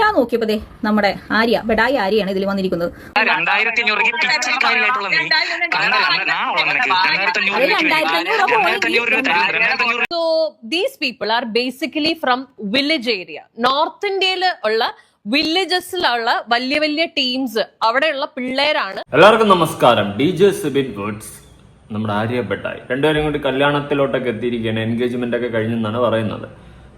ഞാൻ നോക്കിയപ്പോ ദേ നമ്മുടെ ആര്യ ബഡായി ആര്യയാണ് ഇതിൽ വന്നിരിക്കുന്നത്. രണ്ടായിരത്തി അഞ്ഞൂറ് so these people are basically from village area north ഇന്ത്യയിൽ ഉള്ള വില്ലേജസിലുള്ള വലിയ വലിയ ടീംസ് അവിടെയുള്ള പിള്ളേരാണ്. എല്ലാവർക്കും നമസ്കാരം. ഡി ജെ സിബിൻ വേർഡ്സ് നമ്മുടെ ആര്യ ബെട്ടായി രണ്ടുപേരും കൂടി കല്യാണത്തിലോട്ടൊക്കെ എത്തിയിരിക്കുകയാണ്. എൻഗേജ്മെന്റ് ഒക്കെ കഴിഞ്ഞെന്നാണ് പറയുന്നത്.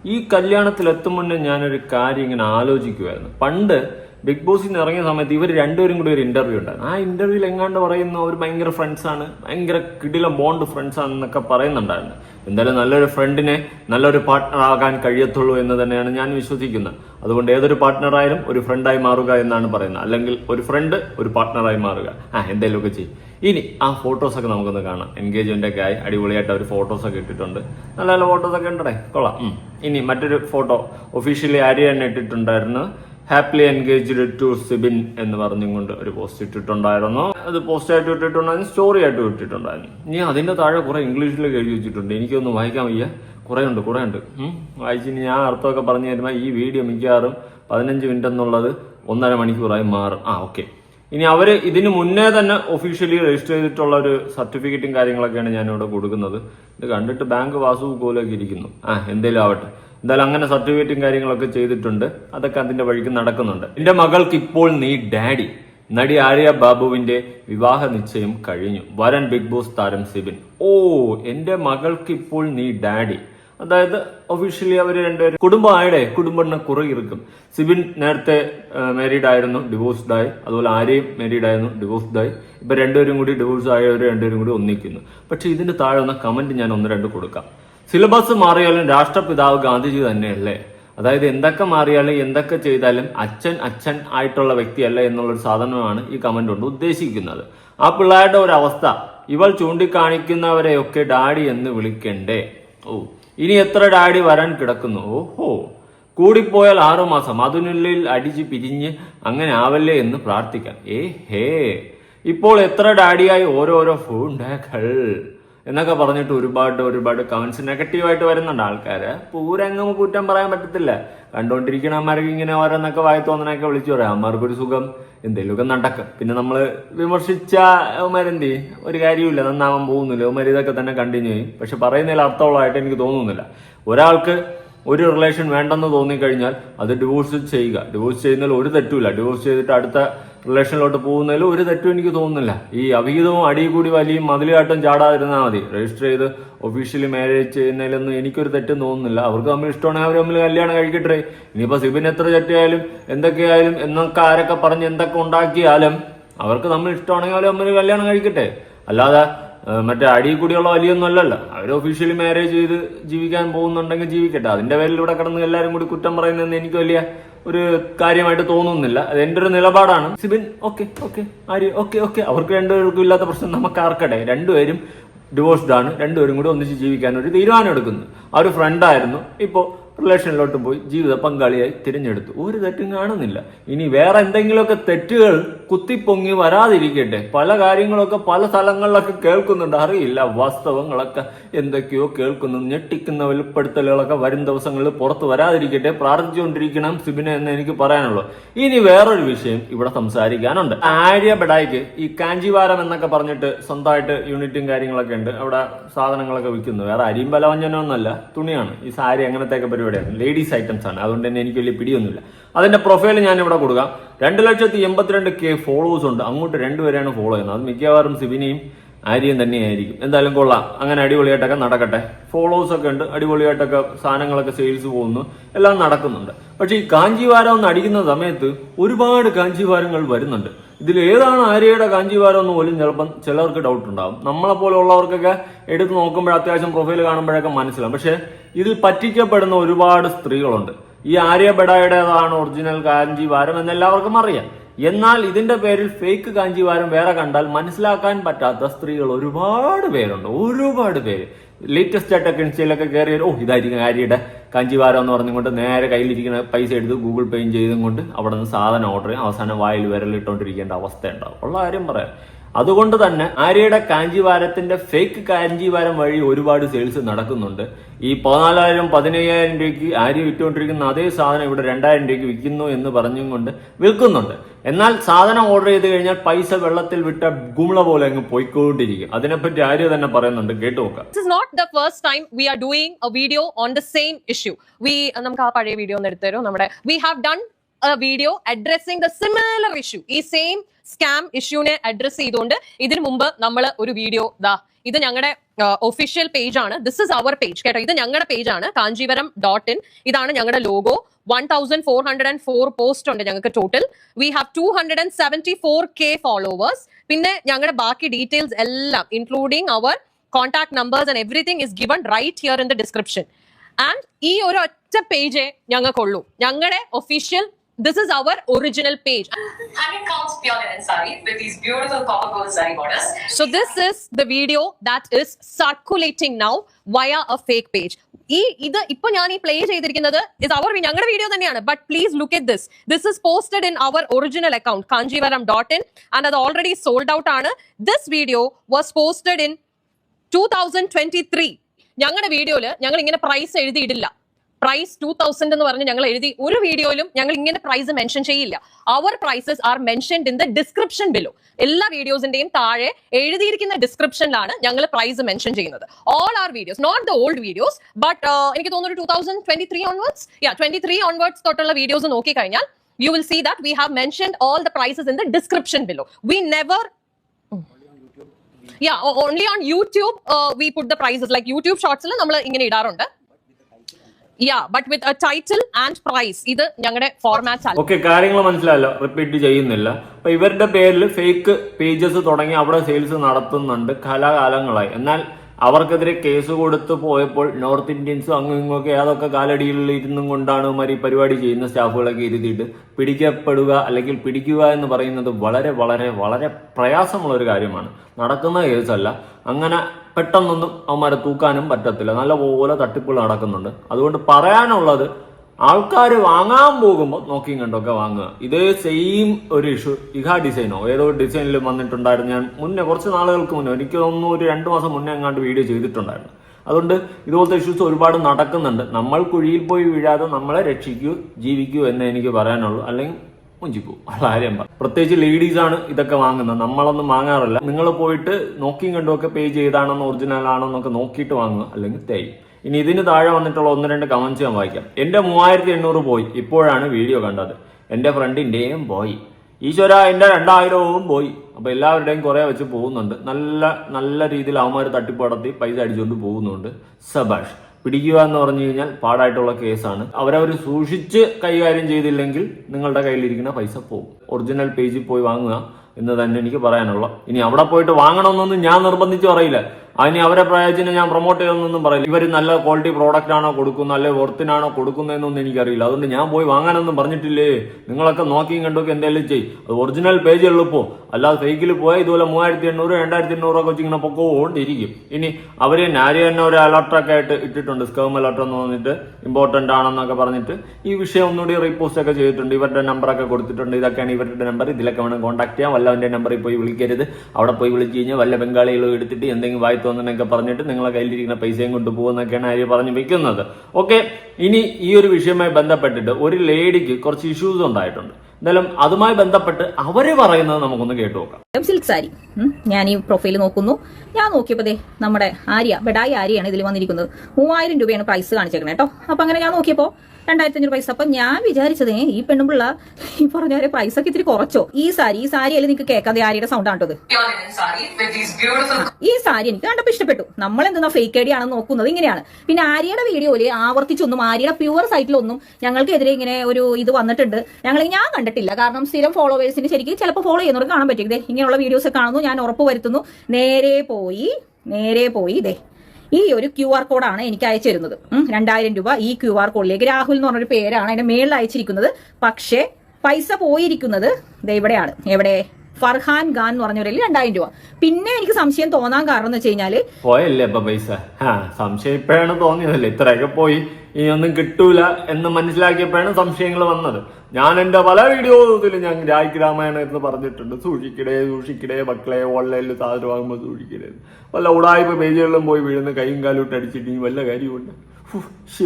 ഈ കല്യാണത്തിൽ എത്തുമ്പോൾ ഞാനൊരു കാര്യം ഇങ്ങനെ ആലോചിക്കുമായിരുന്നു പണ്ട് ബിഗ് ബോസിൽ നിന്ന് ഇറങ്ങിയ സമയത്ത് ഇവർ രണ്ടുപേരും കൂടി ഒരു ഇന്റർവ്യൂ ഉണ്ടായിരുന്നു. ആ ഇന്റർവ്യൂവിൽ എങ്ങാണ്ട് പറയുന്നു അവർ ഭയങ്കര ഫ്രണ്ട്സ് ആണ് ഭയങ്കര കിടിലം ബോണ്ട് ഫ്രണ്ട്സ് ആണെന്നൊക്കെ പറയുന്നുണ്ടായിരുന്നു. എന്തായാലും നല്ലൊരു ഫ്രണ്ടിനെ നല്ലൊരു പാർട്ട്ണർ ആകാൻ കഴിയത്തുള്ളൂ എന്ന് തന്നെയാണ് ഞാൻ വിശ്വസിക്കുന്നത്. അതുകൊണ്ട് ഏതൊരു പാർട്ട്ണറായാലും ഒരു ഫ്രണ്ടായി മാറുക എന്നാണ് പറയുന്നത്. അല്ലെങ്കിൽ ഒരു ഫ്രണ്ട് ഒരു പാർട്ട്ണറായി മാറുക. ആ എന്തെങ്കിലുമൊക്കെ ചെയ്യും. ഇനി ആ ഫോട്ടോസൊക്കെ നമുക്കൊന്ന് കാണാം. എൻഗേജ്മെന്റ് ഒക്കെ ആയി. അടിപൊളിയായിട്ട് അവർ ഫോട്ടോസൊക്കെ ഇട്ടിട്ടുണ്ട്. നല്ല നല്ല ഫോട്ടോസ് ഒക്കെ ഉണ്ടേ കൊള്ളാം. ഇനി മറ്റൊരു ഫോട്ടോ ഒഫീഷ്യലി ആര്യ തന്നെ ഇട്ടിട്ടുണ്ടായിരുന്നു. ഹാപ്പിലി എൻഗേജ്ഡ് ടു സിബിൻ എന്ന് പറഞ്ഞുകൊണ്ട് ഒരു പോസ്റ്റ് ഇട്ടിട്ടുണ്ടായിരുന്നു. അത് പോസ്റ്റായിട്ട് ഇട്ടിട്ടുണ്ടായിരുന്നു സ്റ്റോറി ആയിട്ട് ഇട്ടിട്ടുണ്ടായിരുന്നു. ഇനി അതിന്റെ താഴെ കുറെ ഇംഗ്ലീഷിൽ എഴുതി വെച്ചിട്ടുണ്ട്. എനിക്കൊന്നും വായിക്കാൻ വയ്യ. കുറെ ഉണ്ട് കുറെ ഉണ്ട്. ഉം. വായിച്ചിനി ഞാൻ അർത്ഥമൊക്കെ പറഞ്ഞു തരുമ്പോൾ ഈ വീഡിയോ മിക്കവാറും പതിനഞ്ച് മിനിറ്റ് എന്നുള്ളത് ഒന്നര മണിക്കൂറായി മാറും. ആ ഓക്കെ ഇനി അവർ ഇതിന് മുന്നേ തന്നെ ഒഫീഷ്യലി രജിസ്റ്റർ ചെയ്തിട്ടുള്ള ഒരു സർട്ടിഫിക്കറ്റും കാര്യങ്ങളൊക്കെയാണ് ഞാൻ ഇവിടെ കൊടുക്കുന്നത്. ഇത് കണ്ടിട്ട് ബാങ്ക് പാസ്ബുക്ക് പോലെയൊക്കെ ഇരിക്കുന്നു. ആ എന്തേലും ആവട്ടെ. എന്തായാലും അങ്ങനെ സർട്ടിഫിക്കറ്റും കാര്യങ്ങളൊക്കെ ചെയ്തിട്ടുണ്ട്. അതൊക്കെ അതിന്റെ വഴിക്ക് നടക്കുന്നുണ്ട്. എന്റെ മകൾക്ക് ഇപ്പോൾ നീ ഡാഡി. നടി ആര്യ ബാബുവിന്റെ വിവാഹ നിശ്ചയം കഴിഞ്ഞു. വരൻ ബിഗ് ബോസ് താരം സിബിൻ. ഓ എന്റെ മകൾക്ക് ഇപ്പോൾ നീ ഡാഡി. അതായത് ഒഫീഷ്യലി അവർ രണ്ടുപേരും കുടുംബമായിടെ കുറേ ഇരിക്കും സിബിൻ നേരത്തെ മാരീഡ് ആയിരുന്നു ഡിവോഴ്സ്ഡ് ആയി. അതുപോലെ ആരെയും മാരീഡ് ആയിരുന്നു ഡിവോഴ്സ്ഡ് ആയി. ഇപ്പൊ രണ്ടുപേരും കൂടി ഡിവോഴ്സ് ആയവർ രണ്ടുപേരും കൂടി ഒന്നിക്കുന്നു. പക്ഷെ ഇതിന്റെ താഴെ വന്ന കമന്റ് ഞാൻ ഒന്ന് രണ്ട് കൊടുക്കാം. സിലബസ് മാറിയാലും രാഷ്ട്രപിതാവ് ഗാന്ധിജി തന്നെയല്ലേ? അതായത് എന്തൊക്കെ മാറിയാലും എന്തൊക്കെ ചെയ്താലും അച്ഛൻ അച്ഛൻ ആയിട്ടുള്ള വ്യക്തിയല്ല എന്നുള്ളൊരു സാധനമാണ് ഈ കമന്റ് കൊണ്ട് ഉദ്ദേശിക്കുന്നത്. ആ പിള്ളേരുടെ ഒരു അവസ്ഥ ഇവൾ ചൂണ്ടിക്കാണിക്കുന്നവരെയൊക്കെ ഡാഡി എന്ന് വിളിക്കണ്ടേ? ഓ ഇനി എത്ര ഡാഡി വരാൻ കിടക്കുന്നു? ഓഹോ. കൂടിപ്പോയാൽ ആറുമാസം അതിനുള്ളിൽ അടിച്ച് പിരിഞ്ഞ് അങ്ങനെ ആവല്ലേ എന്ന് പ്രാർത്ഥിക്കാം ഏ ഹേ. ഇപ്പോൾ എത്ര ഡാഡിയായി ഓരോരോ ഫുണ്ടകൾ എന്നൊക്കെ പറഞ്ഞിട്ട് ഒരുപാട് ഒരുപാട് കമൻസ് നെഗറ്റീവായിട്ട് വരുന്നുണ്ട് ആൾക്കാര്. പൂരങ്ങ് കുറ്റം പറയാൻ പറ്റത്തില്ല. കണ്ടോണ്ടിരിക്കണമാർക്ക് ഇങ്ങനെ ഓരോന്നൊക്കെ വായി തോന്നണൊക്കെ വിളിച്ചു പറയാം. അമ്മമാർക്കൊരു സുഖം എന്തെങ്കിലുമൊക്കെ നടക്കും. പിന്നെ നമ്മൾ വിമർശിച്ച അവന്മാരെന്ത് ഒരു കാര്യമില്ല നന്നാവാൻ പോകുന്നില്ല. അവന്മാർ ഇതൊക്കെ തന്നെ കണ്ടിന്യൂ ചെയ്യും. പക്ഷെ പറയുന്നതിൽ അർത്ഥമുള്ളതായിട്ട് എനിക്ക് തോന്നുന്നില്ല. ഒരാൾക്ക് ഒരു റിലേഷൻ വേണ്ടെന്ന് തോന്നിക്കഴിഞ്ഞാൽ അത് ഡിവോഴ്സ് ചെയ്യുക. ഡിവോഴ്സ് ചെയ്യുന്നതിൽ ഒരു തെറ്റുമില്ല. ഡിവോഴ്സ് ചെയ്തിട്ട് അടുത്ത റിലേഷനിലോട്ട് പോകുന്നതിൽ ഒരു തെറ്റും എനിക്ക് തോന്നുന്നില്ല. ഈ അവിഹിതവും അടി കൂടി വലിയ മതിലുകാട്ടും ചാടാതിരുന്നാൽ മതി. രജിസ്റ്റർ ചെയ്ത് ഒഫീഷ്യലി മാരേജ് ചെയ്യുന്നതിലൊന്നും എനിക്കൊരു തെറ്റും തോന്നുന്നില്ല. അവർക്ക് തമ്മിൽ ഇഷ്ടമാണെങ്കിൽ അവർ തമ്മിൽ കല്യാണം കഴിക്കട്ടെ. ഇനിയിപ്പോൾ സിബിൻ എത്ര തെറ്റിയായാലും എന്തൊക്കെയായാലും എന്നൊക്കെ ആരൊക്കെ പറഞ്ഞ് എന്തൊക്കെ ഉണ്ടാക്കിയാലും അവർക്ക് തമ്മിൽ ഇഷ്ടമാണെങ്കിൽ അവർ തമ്മിൽ കല്യാണം കഴിക്കട്ടെ. അല്ലാതെ മറ്റേ അടിയിൽ കൂടിയുള്ള വലിയൊന്നും അല്ലല്ലോ. അവർ ഒഫീഷ്യലി മാരേജ് ചെയ്ത് ജീവിക്കാൻ പോകുന്നുണ്ടെങ്കിൽ ജീവിക്കട്ടെ. അതിന്റെ പേരിൽ ഇവിടെ കിടന്ന് എല്ലാവരും കൂടി കുറ്റം പറയുന്നതെന്ന് എനിക്ക് വലിയ ഒരു കാര്യമായിട്ട് തോന്നുന്നില്ല. അത് എന്റെ ഒരു നിലപാടാണ്. Sibin okay okay. Arya okay okay. അവർക്ക് രണ്ടുപേർക്കും ഇല്ലാത്ത പ്രശ്നം നമുക്ക് ആർക്കട്ടെ രണ്ടുപേരും ഡിവോഴ്സ്ഡ് ആണ്. രണ്ടുപേരും കൂടി ഒന്നിച്ച് ജീവിക്കാൻ ഒരു തീരുമാനം എടുക്കുന്നു ഒരു ഫ്രണ്ടായിരുന്നു ഇപ്പോൾ റിലേഷനിലോട്ട് പോയി ജീവിത പങ്കാളിയായി തിരഞ്ഞെടുത്തു. ഒരു തെറ്റും കാണുന്നില്ല. ഇനി വേറെ എന്തെങ്കിലുമൊക്കെ തെറ്റുകൾ കുത്തിപ്പൊങ്ങി വരാതിരിക്കട്ടെ. പല കാര്യങ്ങളൊക്കെ പല സ്ഥലങ്ങളിലൊക്കെ കേൾക്കുന്നുണ്ട്. അറിയില്ല വാസ്തവങ്ങളൊക്കെ എന്തൊക്കെയോ കേൾക്കുന്നു. ഞെട്ടിക്കുന്ന വെളിപ്പെടുത്തലുകളൊക്കെ വരും ദിവസങ്ങളിൽ പുറത്ത് വരാതിരിക്കട്ടെ. പ്രാർത്ഥിച്ചുകൊണ്ടിരിക്കണം സിബിനെ എന്ന് എനിക്ക് പറയാനുള്ളൂ. ഇനി വേറൊരു വിഷയം ഇവിടെ സംസാരിക്കാനുണ്ട്. ആര്യ ബഡായിക്ക് ഈ കാഞ്ചിവാരം എന്നൊക്കെ പറഞ്ഞിട്ട് സ്വന്തമായിട്ട് യൂണിറ്റും കാര്യങ്ങളൊക്കെ ഉണ്ട്. അവിടെ സാധനങ്ങളൊക്കെ വിൽക്കുന്നു. വേറെ അരിയും ബലവഞ്ചനൊന്നല്ല തുണിയാണ്. ഈ സാരി അങ്ങനത്തെയൊക്കെ പരിപാടിയാണ്. ലേഡീസ് ഐറ്റംസ് ആണ്. അതുകൊണ്ട് തന്നെ എനിക്ക് വലിയ പിടിയൊന്നുമില്ല. അതിന്റെ പ്രൊഫൈൽ ഞാൻ ഇവിടെ കൊടുക്കാം. രണ്ട് ലക്ഷത്തി എൺപത്തിരണ്ട് കെ ഫോളോവേഴ്സ് ഉണ്ട്. അങ്ങോട്ട് രണ്ടുപേരെയാണ് ഫോളോ ചെയ്യുന്നത്. അത് മിക്കവാറും സിബിനെയും ആര്യം തന്നെയായിരിക്കും. എന്തായാലും കൊള്ളാം. അങ്ങനെ അടിപൊളിയായിട്ടൊക്കെ നടക്കട്ടെ. ഫോളോവേഴ്സ് ഒക്കെ ഉണ്ട്. അടിപൊളിയായിട്ടൊക്കെ സാധനങ്ങളൊക്കെ സെയിൽസ് പോകുന്നു. എല്ലാം നടക്കുന്നുണ്ട്. പക്ഷേ ഈ കാഞ്ചിവാരം ഒന്ന് അടിക്കുന്ന സമയത്ത് ഒരുപാട് കാഞ്ചിവാരങ്ങൾ വരുന്നുണ്ട്. ഇതിൽ ഏതാണ് ആര്യയുടെ കാഞ്ചിവാരം എന്ന് പോലും ചിലപ്പം ചിലർക്ക് ഡൗട്ട് ഉണ്ടാകും നമ്മളെ പോലെ ഉള്ളവർക്കൊക്കെ എടുത്ത് നോക്കുമ്പോൾ അത്യാവശ്യം പ്രൊഫൈൽ കാണുമ്പോഴൊക്കെ മനസ്സിലാവും. പക്ഷെ ഇതിൽ പറ്റിക്കപ്പെടുന്ന ഒരുപാട് സ്ത്രീകളുണ്ട്. ഈ ആര്യ ബെഡായുടേതാണ് ഒറിജിനൽ കാഞ്ചിവാരം എന്ന് എല്ലാവർക്കും അറിയാം. എന്നാൽ ഇതിന്റെ പേരിൽ ഫേക്ക് കാഞ്ചിവാരം വേറെ കണ്ടാൽ മനസ്സിലാക്കാൻ പറ്റാത്ത സ്ത്രീകൾ ഒരുപാട് പേരുണ്ട്. ഒരുപാട് പേര്. ലേറ്റസ്റ്റ് ആയിട്ടൊക്കെ ഇൻസ്റ്റയിലൊക്കെ കയറി ഓ ഇതായിരിക്കും ആര്യയുടെ കാഞ്ചിവാരം എന്ന് പറഞ്ഞുകൊണ്ട് നേരെ കയ്യിലിരിക്കുന്ന പൈസ എടുത്ത് ഗൂഗിൾ പേയും ചെയ്തും കൊണ്ട് അവിടെ നിന്ന് സാധനം ഓർഡർ ചെയ്യും. അവസാനം വായിൽ വിരലിട്ടുകൊണ്ടിരിക്കേണ്ട അവസ്ഥ ഉണ്ടാവും ഉള്ള കാര്യം പറയാം. അതുകൊണ്ട് തന്നെ ആര്യയുടെ കാഞ്ചിവാരത്തിന്റെ ഫേക്ക് കാഞ്ചിവാരം വഴി ഒരുപാട് സെയിൽസ് നടക്കുന്നുണ്ട്. ഈ പതിനാലായിരം പതിനയ്യായിരം രൂപയ്ക്ക് ആര്യ വിറ്റുകൊണ്ടിരിക്കുന്ന അതേ സാധനം ഇവിടെ രണ്ടായിരം രൂപയ്ക്ക് വിൽക്കുന്നു എന്ന് പറഞ്ഞും കൊണ്ട് വിൽക്കുന്നുണ്ട്. എന്നാൽ സാധനം ഓർഡർ ചെയ്ത് കഴിഞ്ഞാൽ പൈസ വെള്ളത്തിൽ വിട്ട ഗുമള പോലെ അങ്ങ് പോയിക്കൊണ്ടിരിക്കും. അതിനെപ്പറ്റി ആര്യ തന്നെ പറയുന്നുണ്ട്. കേട്ടു നോക്കാം. Video on the same issue. We നമുക്ക് ആ പഴയ വീഡിയോ എടുത്തു തരും നമ്മുടെ have done a video addressing the similar issue. ഈ സെയിം സ്കാം ഇഷ്യൂനെ അഡ്രസ് ചെയ്തുകൊണ്ട് ഇതിനു മുമ്പ് നമ്മൾ ഒരു വീഡിയോ ദാ ഇത് ഞങ്ങളുടെ ഒഫീഷ്യൽ പേജ് ആണ്. ദിസ് ഇസ് അവർ പേജ് കേട്ടോ. ഇത് ഞങ്ങളുടെ പേജ് ആണ്. കാഞ്ചീവരം ഡോട്ട് ഇൻ ഇതാണ് ഞങ്ങളുടെ logo one thousand four hundred and four post ഉണ്ട് ഞങ്ങൾക്ക് total we have two hundred and seventy four K followers പിന്നെ ഞങ്ങളുടെ ബാക്കി ഡീറ്റെയിൽസ് എല്ലാം including our contact numbers and everything is given right here in the description and ഈ ഒരു ഒറ്റ പേജേ ഞങ്ങൾക്കുള്ളൂ ഞങ്ങളുടെ official this is our original page. 100 counts pure linen sari with these beautiful copper gold sari borders. So this is the video that is circulating now via a fake page. ഈ ഇത് ഇപ്പൊ ഞാൻ ഈ പ്ലേ ചെയ്തിരിക്കുന്നത് is our ഞങ്ങളുടെ video തന്നെയാണ് but please look at this this is posted in our original account Kancheevaram dot in and അത് already sold out ആണ് this video was posted in two thousand twenty three ഞങ്ങളുടെ വീഡിയോയിൽ ഞങ്ങൾ ഇങ്ങനെ price എഴുതിയിടില്ല price two thousand എന്ന് പറഞ്ഞ് ഞങ്ങൾ എഴുതി ഒരു വീഡിയോയിലും ഞങ്ങൾ ഇങ്ങനെ പ്രൈസ് മെൻഷൻ ചെയ്യില്ല. Our prices are mentioned in the description below എല്ലാ വീഡിയോസിന്റെയും താഴെ എഴുതിയിരിക്കുന്ന ഡിസ്ക്രിപ്ഷനിലാണ് ഞങ്ങൾ പ്രൈസ് മെൻഷൻ ചെയ്യുന്നത്. All our videos not the old videos but എനിക്ക് തോന്നുന്നു two thousand twenty three onwards ya twenty three onwards തൊട്ടുള്ള വീഡിയോസ് നോക്കിക്കഴിഞ്ഞാൽ you will see that we have mentioned all the prices in the description below we never ya only on YouTube we put the prices like YouTube ഷോർട്സിൽ നമ്മൾ ഇങ്ങനെ ഇടാറുണ്ട്. Ya but with title and price ഇത് ഞങ്ങളുടെ format okay കാര്യങ്ങൾ മനസ്സിലായല്ലോ. Repeat ചെയ്യുന്നില്ല. അപ്പൊ ഇവരുടെ പേരിൽ ഫേക്ക് പേജസ് തുടങ്ങി അവിടെ സെയിൽസ് നടത്തുന്നുണ്ട്. കലാകാലങ്ങളായി. എന്നാൽ അവർക്കെതിരെ കേസ് കൊടുത്തു പോയപ്പോൾ നോർത്ത് ഇന്ത്യൻസും അങ്ങും ഇങ്ങൊക്കെ അതൊക്കെ കാലടിയിൽ ഇരുന്നും കൊണ്ടാണ് മാതിരി പരിപാടി ചെയ്യുന്ന സ്റ്റാഫുകളൊക്കെ ഇരുത്തിയിട്ട് പിടിക്കപ്പെടുക അല്ലെങ്കിൽ പിടിക്കുക എന്ന് പറയുന്നത് വളരെ വളരെ വളരെ പ്രയാസമുള്ള ഒരു കാര്യമാണ്. നടക്കുന്ന കേസല്ല. അങ്ങനെ പെട്ടെന്നൊന്നും അവന്മാരെ തൂക്കാനും പറ്റത്തില്ല. നല്ലപോലെ തട്ടിപ്പുകൾ നടക്കുന്നുണ്ട്. അതുകൊണ്ട് പറയാനുള്ളത് ആൾക്കാർ വാങ്ങാൻ പോകുമ്പോൾ നോക്കിയും കണ്ടൊക്കെ വാങ്ങുക. ഇതേ സെയിം ഒരു ഇഷ്യൂ ഇഹാ ഡിസൈനോ ഏതോ ഡിസൈനിൽ വന്നിട്ടുണ്ടായിരുന്നു. ഞാൻ മുന്നേ കുറച്ച് നാളുകൾക്ക് മുന്നേ എനിക്ക് തോന്നുന്നു ഒരു രണ്ട് മാസം മുന്നേ എങ്ങാണ്ട് വീഡിയോ ചെയ്തിട്ടുണ്ടായിരുന്നു. അതുകൊണ്ട് ഇതുപോലത്തെ ഇഷ്യൂസ് ഒരുപാട് നടക്കുന്നുണ്ട്. നമ്മൾ കുഴിയിൽ പോയി വീഴാതെ നമ്മളെ രക്ഷിക്കൂ ജീവിക്കൂ എന്ന് എനിക്ക് പറയാനുള്ളൂ. അല്ലെങ്കിൽ മുഞ്ചിപ്പോ. പ്രത്യേകിച്ച് ലേഡീസ് ആണ് ഇതൊക്കെ വാങ്ങുന്നത്. നമ്മളൊന്നും വാങ്ങാറില്ല. നിങ്ങൾ പോയിട്ട് നോക്കിയും കണ്ടുമൊക്കെ പേ ചെയ്താണെന്ന് ഒറിജിനൽ ആണോ എന്നൊക്കെ നോക്കിയിട്ട് വാങ്ങുക. അല്ലെങ്കിൽ തേയും. ഇനി ഇതിന് താഴെ വന്നിട്ടുള്ള ഒന്ന് രണ്ട് കമൻസ് ഞാൻ വായിക്കാം. എന്റെ മൂവായിരത്തി എണ്ണൂറ് പോയി. ഇപ്പോഴാണ് വീഡിയോ കണ്ടത്. എന്റെ ഫ്രണ്ടിന്റെയും പോയി. ഈശ്വര എന്റെ രണ്ടായിരവും പോയി. അപ്പോൾ എല്ലാവരുടെയും കുറെ വെച്ച് പോകുന്നുണ്ട്. നല്ല നല്ല രീതിയിൽ അവന്മാർ തട്ടിപ്പടത്തി പൈസ അടിച്ചുകൊണ്ട് പോകുന്നുണ്ട്. സബാഷ് പിടിക്കുക എന്ന് പറഞ്ഞു കഴിഞ്ഞാൽ പാടായിട്ടുള്ള കേസാണ്. അവരവർ സൂക്ഷിച്ച് കൈകാര്യം ചെയ്തില്ലെങ്കിൽ നിങ്ങളുടെ കയ്യിലിരിക്കുന്ന പൈസ പോകും. ഒറിജിനൽ പേജിൽ പോയി വാങ്ങുക. എന്ന് തന്നെ എനിക്ക് പറയാനുള്ള. ഇനി അവിടെ പോയിട്ട് വാങ്ങണമെന്നൊന്നും ഞാൻ നിർബന്ധിച്ച് പറയില്ല അതിന് അവരെ പ്രയോജനം ഞാൻ പ്രൊമോട്ട് ചെയ്യണമെന്നൊന്നും പറയില്ല. ഇവർ നല്ല ക്വാളിറ്റി പ്രോഡക്റ്റ് ആണോ കൊടുക്കുന്നത് അല്ലെ വർത്തിനാണോ കൊടുക്കുന്നതെന്നൊന്നും എനിക്കറിയില്ല. അതുകൊണ്ട് ഞാൻ പോയി വാങ്ങാനൊന്നും പറഞ്ഞിട്ടില്ലേ? നിങ്ങളൊക്കെ നോക്കിയും കണ്ടൊക്കെ എന്തെങ്കിലും ചെയ്യും. അത് ഒറിജിനൽ പേജ് എളുപ്പോ അല്ലാതെ ഫേക്കിൽ പോയാൽ ഇതുപോലെ മൂവായിരത്തി എണ്ണൂറ് രണ്ടായിരത്തി എണ്ണൂറൊക്കെ വെച്ച് ഇങ്ങനെ പൊക്കോണ്ടിരിക്കും. ഇനി അവർ നാരി തന്നെ ഒരു അലർട്ടൊക്കെ ആയിട്ട് ഇട്ടിട്ടുണ്ട്. സ്കേം അലർട്ട് എന്ന് പറഞ്ഞിട്ട് ഇമ്പോർട്ടന്റ് ആണെന്നൊക്കെ പറഞ്ഞിട്ട് ഈ വിഷയം ഒന്നുകൂടി റീപോസ്റ്റ് ഒക്കെ ചെയ്തിട്ടുണ്ട്. ഇവരുടെ നമ്പറൊക്കെ കൊടുത്തിട്ടുണ്ട്. ഇതൊക്കെയാണ് ഇവരുടെ നമ്പർ ഇതിലൊക്കെ വേണം കോൺടാക്ട് ചെയ്യാം. വല്ലവന്റെ നമ്പറിൽ പോയി വിളിക്കരുത്. അവിടെ പോയി വിളിച്ചു കഴിഞ്ഞാൽ വല്ല ബംഗാളികളും എടുത്തിട്ട് എന്തെങ്കിലും വായി തോന്നണമെന്നൊക്കെ പറഞ്ഞിട്ട് നിങ്ങളെ കയ്യിലിരിക്കുന്ന പൈസയും കൊണ്ട് പോകുന്നൊക്കെയാണ് ആര്യ പറഞ്ഞു വെക്കുന്നത്. ഓക്കെ ഇനി ഈ ഒരു വിഷയവുമായി ബന്ധപ്പെട്ടിട്ട് ഒരു ലേഡിക്ക് കുറച്ച് ഇഷ്യൂസ് ഉണ്ടായിട്ടുണ്ട്. എന്തായാലും അതുമായി ബന്ധപ്പെട്ട് അവർ പറയുന്നത് നമുക്കൊന്ന് കേട്ടു നോക്കാം. സിൽക്ക് സാരി ഞാൻ ഈ പ്രൊഫൈൽ നോക്കുന്നു. ഞാൻ നോക്കിയപ്പോ നമ്മുടെ ആര്യ ബെഡായി ആര്യയാണ് ഇതിൽ വന്നിരിക്കുന്നത്. മൂവായിരം രൂപയാണ് പ്രൈസ് കാണിച്ചേക്കണേ കേട്ടോ അപ്പൊ അങ്ങനെ ഞാൻ നോക്കിയപ്പോ രണ്ടായിരത്തി അഞ്ഞൂറ് പൈസ. അപ്പൊ ഞാൻ വിചാരിച്ചത് ഈ പെണ്ണുമ്പിള്ള ഈ പറഞ്ഞ പ്രൈസ് ഒക്കെ ഇത്തിരി കുറച്ചോ? ഈ സാരി ഈ സാരി അല്ലേ നിങ്ങൾക്ക് കേൾക്കാതെ ആര്യയുടെ സൗണ്ട് ആണ് ഈ സാരി എനിക്ക് കണ്ടപ്പോ ഇഷ്ടപ്പെട്ടു. നമ്മൾ എന്തെന്നാ ഫേക്ക് ഐഡി ആണെന്ന് നോക്കുന്നത് ഇങ്ങനെയാണ്. പിന്നെ ആര്യയുടെ വീഡിയോയിൽ ആവർത്തിച്ചൊന്നും ആര്യയുടെ പ്യുവർ സൈറ്റിലൊന്നും ഞങ്ങൾക്കെതിരെ ഇങ്ങനെ ഒരു ഇത് വന്നിട്ടുണ്ട്. ഞങ്ങൾ ഞാൻ കണ്ടിട്ടില്ല. കാരണം സ്ഥിരം ഫോളോവേഴ്സിന് ശരിക്കും ചിലപ്പോൾ ഫോളോ ചെയ്യുന്നവർക്ക് കാണാൻ പറ്റും. ഇതേ ഇങ്ങനെയുള്ള വീഡിയോസ് കാണുന്നു. ഞാൻ ഉറപ്പ് വരുത്തുന്നു നേരെ പോയി നേരെ പോയി ഇതേ. ഈ ഒരു ക്യു ആർ കോഡാണ് എനിക്ക് അയച്ചു തരുന്നത്. രണ്ടായിരം രൂപ ഈ ക്യു ആർ കോഡിലേക്ക് രാഹുൽ എന്ന് പറഞ്ഞൊരു പേരാണ് അതിന്റെ മേളിൽ അയച്ചിരിക്കുന്നത്. പക്ഷേ പൈസ പോയിരിക്കുന്നത് ഇവിടെയാണ്. എവിടെ? ഫർഹാൻ ഖാൻ എന്ന് പറഞ്ഞവരിൽ രണ്ടായിരം രൂപ. പിന്നെ എനിക്ക് സംശയം തോന്നാൻ കാരണം എന്ന് വെച്ച് കഴിഞ്ഞാൽ സംശയം ഇത്രയൊക്കെ പോയി ഇനി ഒന്നും കിട്ടൂല എന്ന് മനസ്സിലാക്കിയപ്പോഴാണ് സംശയങ്ങൾ വന്നത്. ഞാൻ എന്റെ പല വീഡിയോസിലും ഞാൻ രായ്ക്ക് രാമായണം എന്ന് പറഞ്ഞിട്ടുണ്ട്. സൂക്ഷിക്കടേ സൂക്ഷിക്കടേ മക്കളെ ഓൺലൈനിൽ സാധനം വാങ്ങുമ്പോൾ സൂക്ഷിക്കടേ. വല്ല ഉടായ്പ പേജുകളിലും പോയി വീഴുന്ന കൈയും കാലും അടിച്ചിട്ട് ഇനി വല്ല കാര്യമുണ്ട്?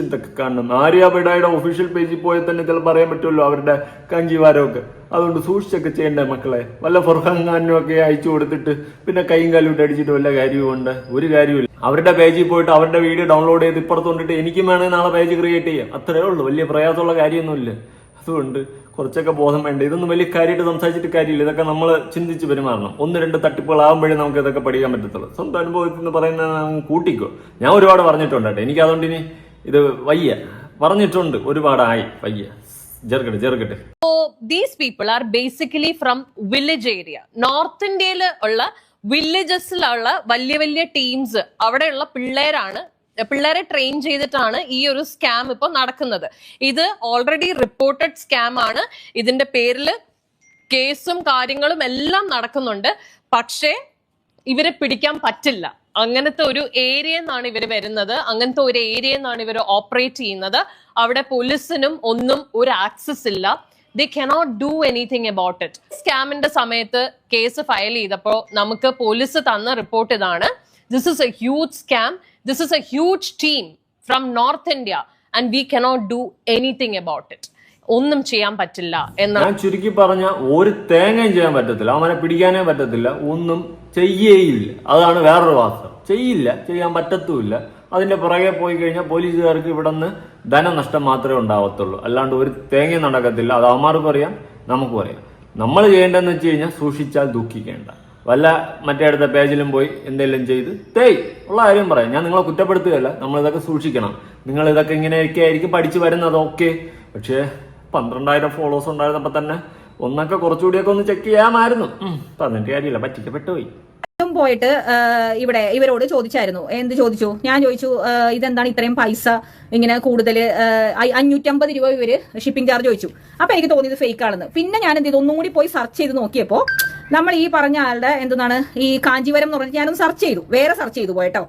എന്തൊക്കെ കാണണം. ആര്യ ബിഡായുടെ ഒഫീഷ്യൽ പേജിൽ പോയാൽ തന്നെ ചിലപ്പോൾ അറിയാൻ പറ്റുമല്ലോ അവരുടെ കഞ്ചിവാരമൊക്കെ. അതുകൊണ്ട് സൂക്ഷിച്ചൊക്കെ ചെയ്യണ്ടേ മക്കളെ? വല്ല ഫുർഹാൻ ഖാനും ഒക്കെ അയച്ചു കൊടുത്തിട്ട് പിന്നെ കൈയും കാലും അടിച്ചിട്ട് വല്ല കാര്യമുണ്ട്? ഒരു കാര്യമില്ല. അവരുടെ പേജിൽ പോയിട്ട് അവരുടെ വീഡിയോ ഡൗൺലോഡ് ചെയ്ത് ഇപ്പുറത്ത് കൊണ്ടിട്ട് എനിക്കും വേണമെങ്കിൽ നാളെ പേജ് ക്രിയേറ്റ് ചെയ്യാം. അത്രേ ഉള്ളൂ. വലിയ പ്രയാസമുള്ള കാര്യമൊന്നുമില്ല. അതുകൊണ്ട് കുറച്ചൊക്കെ ബോധം വേണ്ട? ഇതൊന്നും വലിയ കാര്യമായിട്ട് സംസാരിച്ചിട്ട് കാര്യമില്ല. ഇതൊക്കെ നമ്മൾ ചിന്തിച്ച് പെരുമാറണം. ഒന്ന് രണ്ട് തട്ടിപ്പുകളാകുമ്പോഴേ നമുക്ക് ഇതൊക്കെ പഠിക്കാൻ പറ്റത്തുള്ളൂ. സ്വന്തം അനുഭവത്തിൽ നിന്ന് പറയുന്ന കൂട്ടിക്കോ. ഞാൻ ഒരുപാട് പറഞ്ഞിട്ടുണ്ട് കേട്ടോ. എനിക്ക് അതുകൊണ്ട് ഇനി ഇത് വയ്യ. പറഞ്ഞിട്ടുണ്ട്. ഒരുപാടായി. വയ്യ. People are basically from village area north ഇന്ത്യയിൽ ഉള്ള വില്ലേജസിലുള്ള വലിയ വലിയ ടീംസ് അവിടെയുള്ള പിള്ളേരാണ് പിള്ളേരെ ട്രെയിൻ ചെയ്തിട്ടാണ് ഈ ഒരു സ്കാം ഇപ്പൊ നടക്കുന്നത്. ഇത് ഓൾറെഡി റിപ്പോർട്ടഡ് സ്കാം ആണ്. ഇതിന്റെ പേരിൽ കേസും കാര്യങ്ങളും എല്ലാം നടക്കുന്നുണ്ട്. പക്ഷേ ഇവരെ പിടിക്കാൻ പറ്റില്ല. അങ്ങനത്തെ ഒരു ഏരിയ എന്നാണ് ഇവർ വരുന്നത്. അങ്ങനത്തെ ഒരു ഏരിയ എന്നാണ് ഇവർ ഓപ്പറേറ്റ് ചെയ്യുന്നത്. അവിടെ പോലീസിനും ഒന്നും ഒരു ആക്സസ് ഇല്ല. They cannot do anything about it സ്കാമിന്റെ സമയത്ത് കേസ് ഫയൽ ചെയ്തപ്പോൾ നമുക്ക് പോലീസ് തന്ന റിപ്പോർട്ട് ഇതാണ്. This is a huge scam. This is a huge team from North India, and we cannot do anything about it. ഒന്നും ചെയ്യാൻ പറ്റില്ല ഞാൻ ചുരുക്കി പറഞ്ഞ ഒരു തേങ്ങയും ചെയ്യാൻ പറ്റത്തില്ല. അവനെ പിടിക്കാനേ പറ്റത്തില്ല. ഒന്നും ചെയ്യേയില്ല. അതാണ് വേറൊരു വാസ്തവം. ചെയ്യില്ല. ചെയ്യാൻ പറ്റത്തുമില്ല. അതിന്റെ പുറകെ പോയി കഴിഞ്ഞാൽ പോലീസുകാർക്ക് ഇവിടെ നിന്ന് ധനനഷ്ടം മാത്രമേ ഉണ്ടാവത്തുള്ളൂ. അല്ലാണ്ട് ഒരു തേങ്ങയും നടക്കത്തില്ല. അത് അവന്മാർക്കും അറിയാം നമുക്കും അറിയാം. നമ്മൾ ചെയ്യേണ്ടതെന്ന് വെച്ച് കഴിഞ്ഞാൽ സൂക്ഷിച്ചാൽ ദുഃഖിക്കേണ്ട. വല്ല മറ്റേ അടുത്ത പേജിലും പോയി എന്തെങ്കിലും ചെയ്ത് തേയ് ഉള്ള കാര്യം പറയാം. ഞാൻ നിങ്ങളെ കുറ്റപ്പെടുത്തുകയല്ല. നമ്മൾ ഇതൊക്കെ സൂക്ഷിക്കണം. നിങ്ങൾ ഇതൊക്കെ ഇങ്ങനെയൊക്കെ ആയിരിക്കും പഠിച്ചു വരുന്നത്. ഓക്കെ. പക്ഷേ പന്ത്രണ്ടായിരം ഫോളോസ് ഉണ്ടായിരുന്നപ്പോൾ തന്നെ ഒന്നൊക്കെ കുറച്ചുകൂടിയൊക്കെ ഒന്ന് ചെക്ക് ചെയ്യാമായിരുന്നു. പറഞ്ഞിട്ട് കാര്യമില്ല. പറ്റിക്കപ്പെട്ടു പോയി. പോയിട്ട് ഇവിടെ ഇവരോട് ചോദിച്ചായിരുന്നു. എന്ത് ചോദിച്ചു? ഞാൻ ചോദിച്ചു ഇതെന്താണ് ഇത്രയും പൈസ? ഇങ്ങനെ കൂടുതൽ അഞ്ഞൂറ്റമ്പത് രൂപ ഇവർ ഷിപ്പിംഗ് ചാർജ് ചോദിച്ചു. അപ്പൊ എനിക്ക് തോന്നിയത് ഫേക്ക് ആണെന്ന്. പിന്നെ ഞാൻ എന്ത് ചെയ്തു? ഒന്നും കൂടി പോയി സെർച്ച് ചെയ്ത് നോക്കിയപ്പോ നമ്മൾ ഈ പറഞ്ഞ ആളുടെ എന്താണ് ഈ കാഞ്ചീവരം എന്ന് പറഞ്ഞിട്ട് ഞാനൊന്ന് സെർച്ച് ചെയ്തു. വേറെ സെർച്ച് ചെയ്തു പോയിട്ടോ.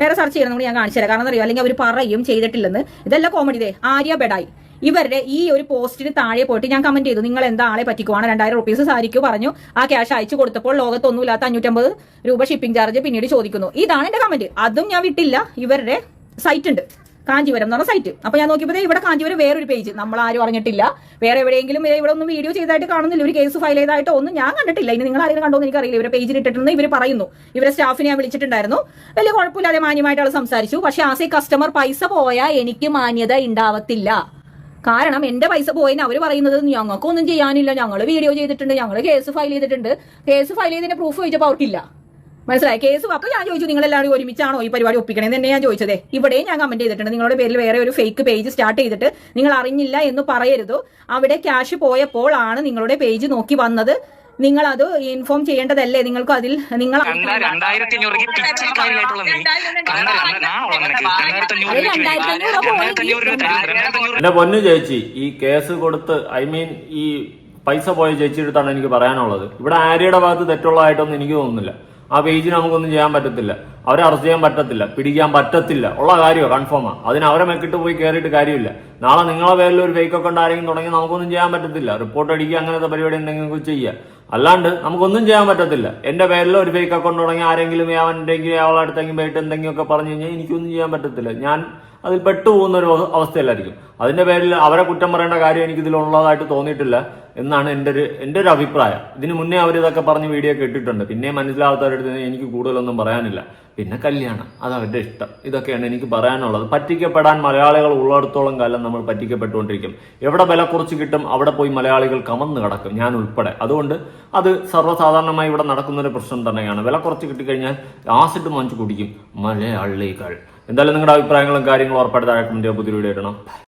വേറെ സെർച്ച് ചെയ്യണം ഞാൻ കാണിച്ചു തരാം കാരണം അറിയോ അല്ലെങ്കിൽ അവർ പറയും ചെയ്തിട്ടില്ലെന്ന്. ഇതെല്ലാം കോമഡി ദേ. ആര്യ ബെഡായി. ഇവരുടെ ഈ ഒരു പോസ്റ്റിന് താഴെ പോയിട്ട് ഞാൻ കമന്റ് ചെയ്തു. നിങ്ങൾ എന്താ ആളെ പറ്റിക്കുവാണ്? രണ്ടായിരം റുപ്പീസ് സാരിക്ക് പറഞ്ഞു. ആ ക്യാഷ് അയച്ചു കൊടുത്തപ്പോൾ ലോകത്തൊന്നുമില്ലാത്ത അഞ്ഞൂറ്റമ്പത് രൂപ ഷിപ്പിംഗ് ചാർജ് പിന്നീട് ചോദിക്കുന്നു. ഇതാണ് എന്റെ കമന്റ് അതും ഞാൻ വിട്ടില്ല. ഇവരുടെ സൈറ്റ് ഉണ്ട്. കാഞ്ചീപുരം എന്ന് പറഞ്ഞ സൈറ്റ് അപ്പൊ ഞാൻ നോക്കിയപ്പോൾ ഇവിടെ കാഞ്ചീപുരം വേറൊരു പേജ് നമ്മൾ ആരും അറിഞ്ഞിട്ടില്ല. വേറെ എവിടെയെങ്കിലും ഇവിടെ ഒന്നും വീഡിയോ ചെയ്തായിട്ട് കാണുന്നില്ല. ഒരു കേസ് ഫയൽ ചെയ്തായിട്ടോ ഒന്നും ഞാൻ കണ്ടിട്ടില്ല. ഇനി നിങ്ങൾ ആരെങ്കിലും കണ്ടോ എന്ന് എനിക്കറിയില്ല. ഇവരെ പേജിൽ ഇട്ടിട്ടുണ്ട് ഇവർ പറയുന്നു. ഇവരെ സ്റ്റാഫിനെ ഞാൻ വിളിച്ചിട്ടുണ്ടായിരുന്നു. വലിയ കുഴപ്പമില്ലാതെ മാന്യമായിട്ട് ആൾ സംസാരിച്ചു. പക്ഷെ ആസ് എ കസ്റ്റമർ പൈസ പോയാൽ എനിക്ക് മാന്യത ഉണ്ടാവത്തില്ല കാരണം എന്റെ പൈസ പോയെന്ന് അവർ പറയുന്നത് ഞങ്ങൾക്കൊന്നും ചെയ്യാനില്ല. ഞങ്ങൾ വീഡിയോ ചെയ്തിട്ടുണ്ട്. ഞങ്ങൾ കേസ് ഫയൽ ചെയ്തിട്ടുണ്ട്. കേസ് ഫയൽ ചെയ്തതിന്റെ പ്രൂഫ് ചോദിച്ചപ്പോൾ അവർക്കില്ല. മനസ്സിലായി? കേസ് വാക്ക് ഞാൻ ചോദിച്ചു നിങ്ങൾ എല്ലാവരും ഒരുമിച്ചാണോ ഈ പരിപാടി ഒപ്പിക്കണേന്ന് തന്നെ ഞാൻ ചോദിച്ചതേ. ഇവിടെ ഞാൻ കമന്റ് ചെയ്തിട്ടുണ്ട്. നിങ്ങളുടെ പേരിൽ വേറെ ഒരു ഫേക്ക് പേജ് സ്റ്റാർട്ട് ചെയ്തിട്ട് നിങ്ങൾ അറിഞ്ഞില്ല എന്ന് പറയരുത്. അവിടെ ക്യാഷ് പോയപ്പോൾ ആണ് നിങ്ങളുടെ പേജ് നോക്കി വന്നത്. നിങ്ങൾ അത് ഇൻഫോം ചെയ്യേണ്ടതല്ലേ? നിങ്ങൾക്ക് അതിൽ നിങ്ങൾ രണ്ടായിരത്തി എന്റെ പൊന്നു ചേച്ചി ഈ കേസ് കൊടുത്ത് ഐ മീൻ ഈ പൈസ പോയ ചേച്ചിയെടുത്താണ് എനിക്ക് പറയാനുള്ളത്. ഇവിടെ ആര്യയുടെ ഭാഗത്ത് തെറ്റുള്ളതായിട്ടൊന്നും എനിക്ക് തോന്നുന്നില്ല. ആ പേജിന് നമുക്കൊന്നും ചെയ്യാൻ പറ്റത്തില്ല. അവരെ അറസ്റ്റ് ചെയ്യാൻ പറ്റത്തില്ല. പിടിക്കാൻ പറ്റത്തില്ല. ഉള്ള കാര്യമോ കൺഫേമാണ് അതിന് അവരെ മെക്കിട്ട് പോയി കയറിയിട്ട് കാര്യമില്ല. നാളെ നിങ്ങളെ പേരിൽ ഒരു ഫേക്ക് അക്കൗണ്ട് ആരെങ്കിലും തുടങ്ങി നമുക്കൊന്നും ചെയ്യാൻ പറ്റത്തില്ല. റിപ്പോർട്ട് അടിക്കുക അങ്ങനത്തെ പരിപാടി എന്തെങ്കിലും ചെയ്യുക. ചെയ്യാം അല്ലാണ്ട് നമുക്കൊന്നും ചെയ്യാൻ പറ്റത്തില്ല. എന്റെ പേരിൽ ഒരു ഫേക്ക് അക്കൗണ്ട് തുടങ്ങി ആരെങ്കിലും അവന്റെ അവളെ അടുത്തെങ്കിലും പോയിട്ട് എന്തെങ്കിലുമൊക്കെ പറഞ്ഞു കഴിഞ്ഞാൽ എനിക്കൊന്നും ചെയ്യാൻ പറ്റത്തില്ല. ഞാൻ അതിൽ പെട്ടുപോകുന്ന ഒരു അവ- അവസ്ഥയല്ലായിരിക്കും അതിന്റെ പേരിൽ അവരെ കുറ്റം പറയേണ്ട കാര്യം എനിക്ക് ഇതിലുള്ളതായിട്ട് തോന്നിയിട്ടില്ല എന്നാണ് എന്റെ ഒരു എന്റെ ഒരു അഭിപ്രായം. ഇതിന് മുന്നേ അവർ ഇതൊക്കെ പറഞ്ഞ് വീഡിയോ കേട്ടിട്ടുണ്ട് പിന്നെ മനസ്സിലാവാത്തവരുടെ എനിക്ക് കൂടുതലൊന്നും പറയാനില്ല. പിന്നെ കല്യാണം അത് അവരുടെ ഇഷ്ടം. ഇതൊക്കെയാണ് എനിക്ക് പറയാനുള്ളത്. പറ്റിക്കപ്പെടാൻ മലയാളികൾ ഉള്ളിടത്തോളം കാലം നമ്മൾ പറ്റിക്കപ്പെട്ടുകൊണ്ടിരിക്കും. എവിടെ വില കുറച്ച് കിട്ടും അവിടെ പോയി മലയാളികൾ കമന്ന് കിടക്കും. ഞാൻ ഉൾപ്പെടെ. അതുകൊണ്ട് അത് സർവസാധാരണമായി ഇവിടെ നടക്കുന്നൊരു പ്രശ്നം തന്നെയാണ്. വില കുറച്ച് കിട്ടിക്കഴിഞ്ഞാൽ ആസിഡ് വാങ്ങിച്ച് കുടിക്കും മലയാളികൾ. എന്തായാലും നിങ്ങളുടെ അഭിപ്രായങ്ങളും കാര്യങ്ങളും ഉറപ്പായിട്ട് താഴെ കമന്റ് പുതിയ വീഡിയോ ഇടണം.